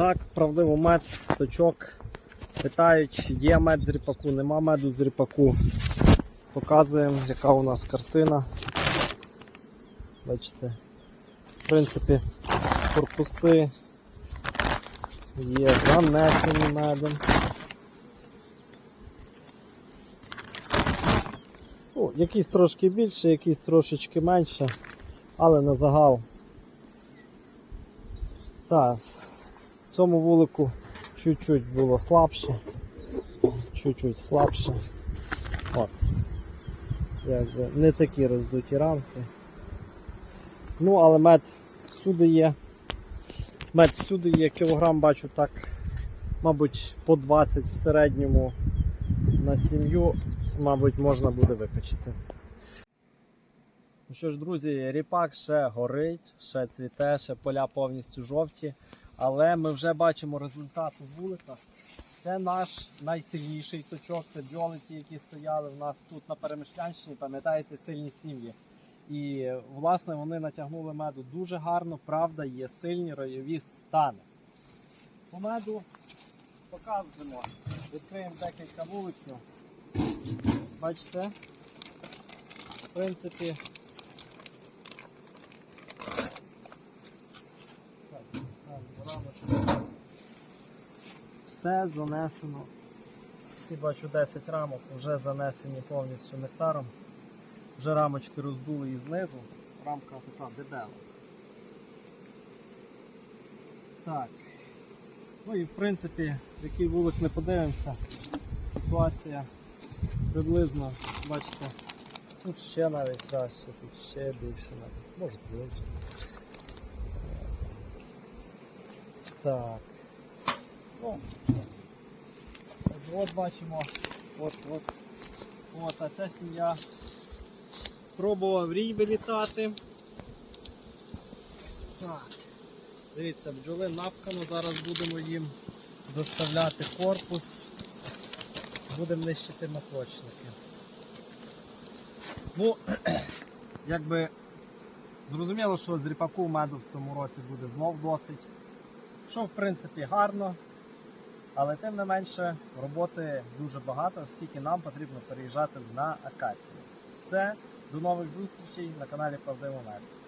Так, правдиво мед, точок. Питають, є мед з ріпаку, нема меду з ріпаку. Показуємо, яка у нас картина. Бачите, в принципі, корпуси є занесені медом. Ну, якийсь трошки більше, якийсь трошечки менше, але на загал. Так, цьому вулику чуть-чуть було слабше. Чуть-чуть слабше. От. Якби не такі роздуті рамки. Ну, але мед всюди є. Мед всюди є, кілограм бачу так, мабуть, по 20 в середньому на сім'ю, мабуть, можна буде викачати. Ну що ж, друзі, ріпак ще горить, ще цвіте, ще поля повністю жовті. Але ми вже бачимо результат у вуликах. Це наш найсильніший точок, це бьолеті, які стояли в нас тут на Перемишлянщині, пам'ятаєте, сильні сім'ї. І власне вони натягнули меду дуже гарно, правда, є сильні ройові стани. По меду показуємо, відкриємо декілька вуликів. Бачите? В принципі, Все занесено. Всі бачу 10 рамок вже занесені повністю нектаром. Вже рамочки роздули і знизу. Рамка така дебела. Так. Ну і в принципі, в який вулик не подивимося, ситуація приблизно, бачите, тут ще навіть краще, тут ще більше навіть, може зближче. Так. От, бачимо, от, от, от, а ця сім'я пробував рій вилітати. Так. Дивіться, бджоли напкано, зараз будемо їм доставляти корпус. Будемо нищити маточники. Ну, якби зрозуміло, що з ріпаку меду в цьому році буде знов досить. Що в принципі гарно, але тим не менше роботи дуже багато, оскільки нам потрібно переїжджати на акацію. Все, до нових зустрічей на каналі Правдивий Мед.